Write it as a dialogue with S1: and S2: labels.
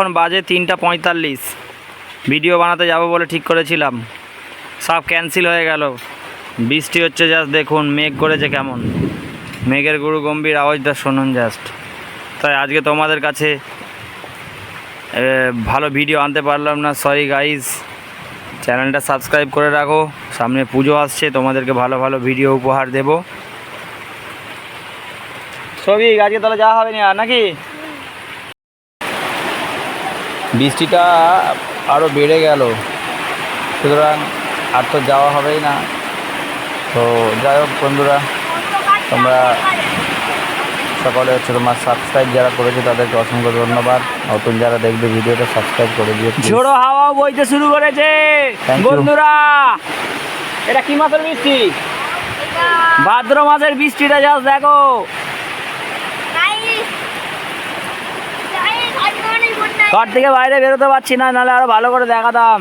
S1: এখন বাজে তিনটা পঁয়তাল্লিশ। ভিডিও বানাতে যাব বলে ঠিক করেছিলাম। সব ক্যান্সেল হয়ে গেল। বৃষ্টি হচ্ছে জাস্ট দেখুন, মেঘ করেছে কেমন। মেঘের গুরু গম্ভীর আওয়াজটা শুনুন জাস্ট তাই আজকে তোমাদের কাছে ভালো ভিডিও আনতে পারলাম না। সরি গাইজ চ্যানেলটা সাবস্ক্রাইব করে রাখো। সামনে পুজো আসছে, তোমাদেরকে ভালো ভালো ভিডিও উপহার দেব। সবই আজকে তাহলে যাওয়া হবে না নাকি? বৃষ্টিটা আরও বেড়ে গেল। সুতরাং আর তো যাওয়া হবেই না। তো যাই হোক বন্ধুরা তোমরা সকলে হচ্ছে তোমার সাবস্ক্রাইব যারা করেছে তাদেরকে অসংখ্য ধন্যবাদ। নতুন যারা দেখবে ভিডিওটা সাবস্ক্রাইব করে দিও
S2: ঝোড়ো হাওয়া বইতে শুরু করেছে। বন্ধুরা এটা কি মাসের বৃষ্টি? ভাদ্র মাসের বৃষ্টিটা জাস্ট দেখো। ঘর থেকে বাইরে বেরোতে পারছি না নাহলে আরও ভালো করে দেখাতাম।